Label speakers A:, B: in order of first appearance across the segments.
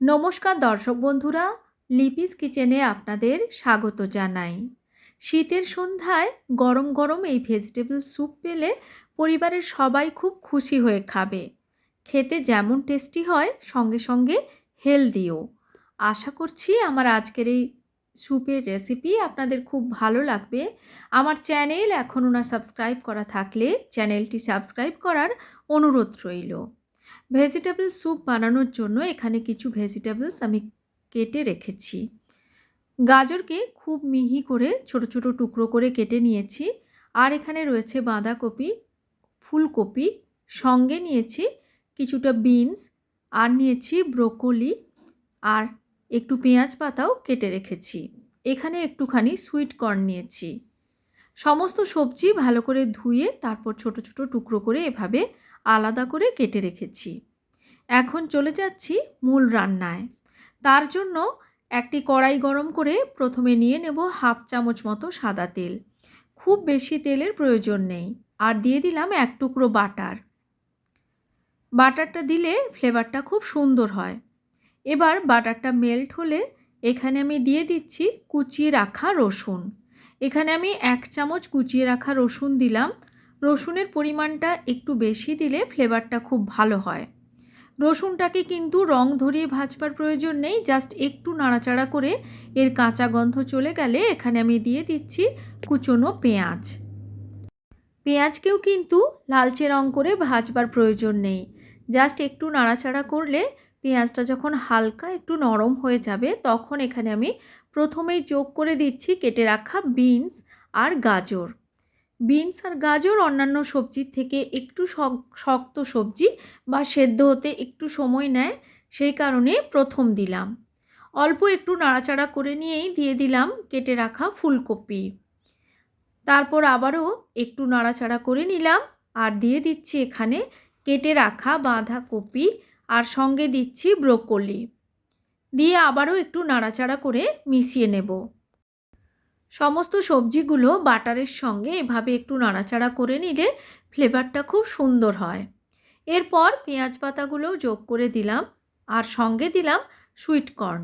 A: নমস্কার দর্শক বন্ধুরা, লিপিস কিচেনে আপনাদের স্বাগত জানাই। শীতের সন্ধ্যায় গরম গরম এই ভেজিটেবল স্যুপ পেলে পরিবারের সবাই খুব খুশি হয়ে খাবে। খেতে যেমন টেস্টি হয়, সঙ্গে সঙ্গে হেলদিও আশা করছি আমার আজকের এই স্যুপের রেসিপি আপনাদের খুব ভালো লাগবে। আমার চ্যানেল এখনও না সাবস্ক্রাইব করা থাকলে চ্যানেলটি সাবস্ক্রাইব করার অনুরোধ রইল। ভেজিটেবল স্যুপ বানানোর জন্য এখানে কিছু ভেজিটেবলস আমি কেটে রেখেছি। গাজরকে খুব মিহি করে ছোট ছোট টুকরো করে কেটে নিয়েছি। আর এখানে রয়েছে বাঁধাকপি, ফুলকপি, সঙ্গে নিয়েছি কিছুটা বিনস আর নিয়েছি ব্রোকলি আর একটু পেঁয়াজ পাতাও কেটে রেখেছি। এখানে একটুখানি সুইট কর্ন নিয়েছি। সমস্ত সবজি ভালো করে ধুয়ে তারপর ছোট ছোট টুকরো করে এভাবে আলাদা করে কেটে রেখেছি। এখন চলে যাচ্ছি মূল রান্নায়। তার জন্য একটি কড়াই গরম করে প্রথমে নিয়ে নেব হাফ চামচ মতো সাদা তেল। খুব বেশি তেলের প্রয়োজন নেই। আর দিয়ে দিলাম এক টুকরো বাটার। বাটারটা দিলে ফ্লেভারটা খুব সুন্দর হয়। এবার বাটারটা মেল্ট হলে এখানে আমি দিয়ে দিচ্ছি কুচিয়ে রাখা রসুন। এখানে আমি এক চামচ কুচিয়ে রাখা রসুন দিলাম। রসুনের পরিমাণটা একটু বেশি দিলে ফ্লেভারটা খুব ভালো হয়। রসুনটাকে কিন্তু রং ধরিয়ে ভাজবার প্রয়োজন নেই, জাস্ট একটু নাড়াচাড়া করে এর কাঁচা গন্ধ চলে গেলে এখানে আমি দিয়ে দিচ্ছি কুচনো পেঁয়াজ। পেঁয়াজকেও কিন্তু লালচে রং করে ভাজবার প্রয়োজন নেই, জাস্ট একটু নাড়াচাড়া করলে পেঁয়াজটা যখন হালকা একটু নরম হয়ে যাবে, তখন এখানে আমি প্রথমেই যোগ করে দিচ্ছি কেটে রাখা বিনস আর গাজর। বিনস আর গাজর অন্যান্য সবজির থেকে একটু শক্ত সবজি বা সেদ্ধ হতে একটু সময় নেয়, সেই কারণে প্রথম দিলাম। অল্প একটু নাড়াচাড়া করে নিয়েই দিয়ে দিলাম কেটে রাখা ফুলকপি। তারপর আবারও একটু নাড়াচাড়া করে নিলাম আর দিয়ে দিচ্ছি এখানে কেটে রাখা বাঁধাকপি আর সঙ্গে দিচ্ছি ব্রোকলি। দিয়ে আবারও একটু নাড়াচাড়া করে মিশিয়ে নেব। সমস্ত সবজিগুলো বাটারের সঙ্গে এভাবে একটু নাড়াচাড়া করে নিলে ফ্লেভারটা খুব সুন্দর হয়। এরপর পেঁয়াজ পাতাগুলোও যোগ করে দিলাম আর সঙ্গে দিলাম সুইট কর্ন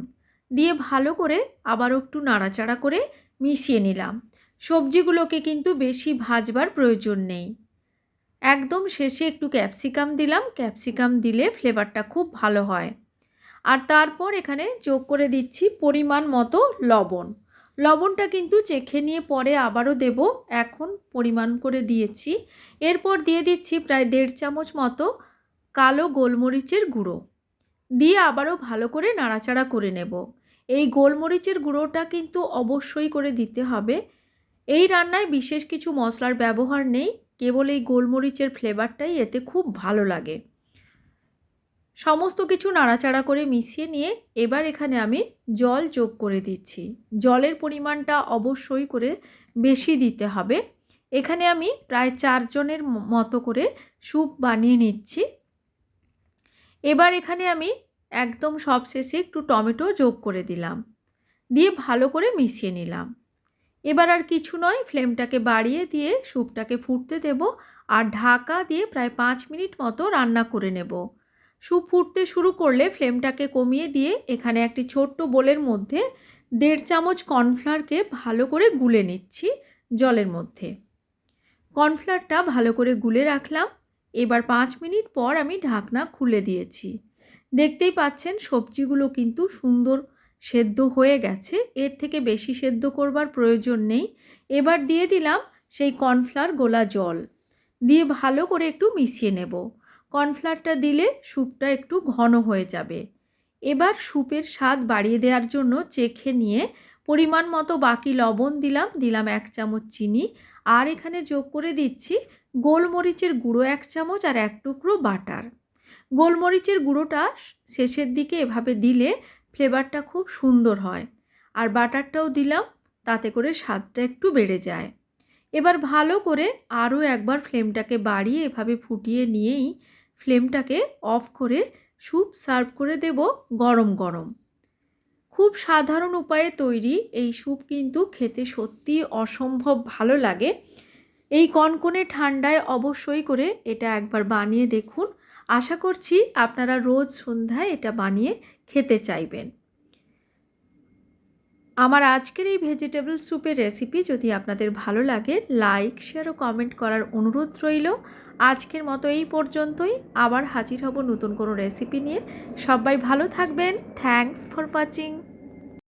A: দিয়ে ভালো করে আবারও একটু নাড়াচাড়া করে মিশিয়ে নিলাম। সবজিগুলোকে কিন্তু বেশি ভাজবার প্রয়োজন নেই। একদম শেষে একটু ক্যাপসিকাম দিলাম। ক্যাপসিকাম দিলে ফ্লেভারটা খুব ভালো হয়। আর তারপর এখানে যোগ করে দিচ্ছি পরিমাণ মতো লবণ। লবণটা কিন্তু চেখে নিয়ে পরে আবারও দেব। এখন পরিমাণ করে দিয়েছি। এরপর দিয়ে দিচ্ছি প্রায় দেড় চামচ মতো কালো গোলমরিচের গুঁড়ো। দিয়ে আবারও ভালো করে নাড়াচাড়া করে নেব। এই গোলমরিচের গুঁড়োটা কিন্তু অবশ্যই করে দিতে হবে। এই রান্নায় বিশেষ কিছু মশলার ব্যবহার নেই। কেবল এই গোলমরিচের ফ্লেভারটাই এতে খুব ভালো লাগে। সমস্ত কিছু নাড়াচাড়া করে মিশিয়ে নিয়ে এবার এখানে আমি জল যোগ করে দিচ্ছি। জলের পরিমাণটা অবশ্যই করে বেশি দিতে হবে। এখানে আমি প্রায় চারজনের মতো করে স্যুপ বানিয়ে নিচ্ছি। এবার এখানে আমি একদম সবশেষে একটু টমেটো যোগ করে দিলাম। দিয়ে ভালো করে মিশিয়ে নিলাম। এবার আর কিছু নয়, ফ্লেমটাকে বাড়িয়ে দিয়ে স্যুপটাকে ফুটতে দেব আর ঢাকা দিয়ে প্রায় পাঁচ মিনিট মতো রান্না করে নেব। স্যুপ ফুটতে শুরু করলে ফ্লেমটাকে কমিয়ে দিয়ে এখানে একটি ছোট্ট বোলের মধ্যে দেড় চামচ কর্নফ্লাওয়ারকে ভালো করে গুলে নিচ্ছি জলের মধ্যে। কর্নফ্লাওয়ারটা ভালো করে গুলে রাখলাম। এবার পাঁচ মিনিট পর আমি ঢাকনা খুলে দিয়েছি। দেখতেই পাচ্ছেন সবজিগুলো কিন্তু সুন্দর সেদ্ধ হয়ে গেছে। এর থেকে বেশি সেদ্ধ করবার প্রয়োজন নেই। এবার দিয়ে দিলাম সেই কর্নফ্লাওয়ার গোলা জল। দিয়ে ভালো করে একটু মিশিয়ে নেব। কর্নফ্লাওয়ারটা দিলে স্যুপটা একটু ঘন হয়ে যাবে। এবার স্যুপের স্বাদ বাড়িয়ে দেওয়ার জন্য চেখে নিয়ে পরিমাণ মতো বাকি লবণ দিলাম দিলাম এক চামচ চিনি আর এখানে যোগ করে দিচ্ছি গোলমরিচের গুঁড়ো এক চামচ আর এক টুকরো বাটার। গোলমরিচের গুঁড়োটা শেষের দিকে এভাবে দিলে ফ্লেভারটা খুব সুন্দর হয় আর বাটারটাও দিলাম, তাতে করে স্বাদটা একটু বেড়ে যায়। এবার ভালো করে আরও একবার ফ্লেমটাকে বাড়িয়ে এভাবে ফুটিয়ে নিয়েই ফ্লেমটাকে অফ করে স্যুপ সার্ভ করে দেব গরম গরম। খুব সাধারণ উপায়ে তৈরি এই স্যুপ কিন্তু খেতে সত্যি অসম্ভব ভালো লাগে। এই কনকনে ঠান্ডায় অবশ্যই করে এটা একবার বানিয়ে দেখুন। আশা করছি আপনারা রোজ সন্ধ্যায় এটা বানিয়ে খেতে চাইবেন। আমার আজকের এই ভেজিটেবল স্যুপের রেসিপি যদি আপনাদের ভালো লাগে লাইক শেয়ার ও কমেন্ট করার অনুরোধ রইল। আজকের মতো এই পর্যন্তই। আবার হাজির হব নতুন কোনো রেসিপি নিয়ে। সবাই ভালো থাকবেন। Thanks for watching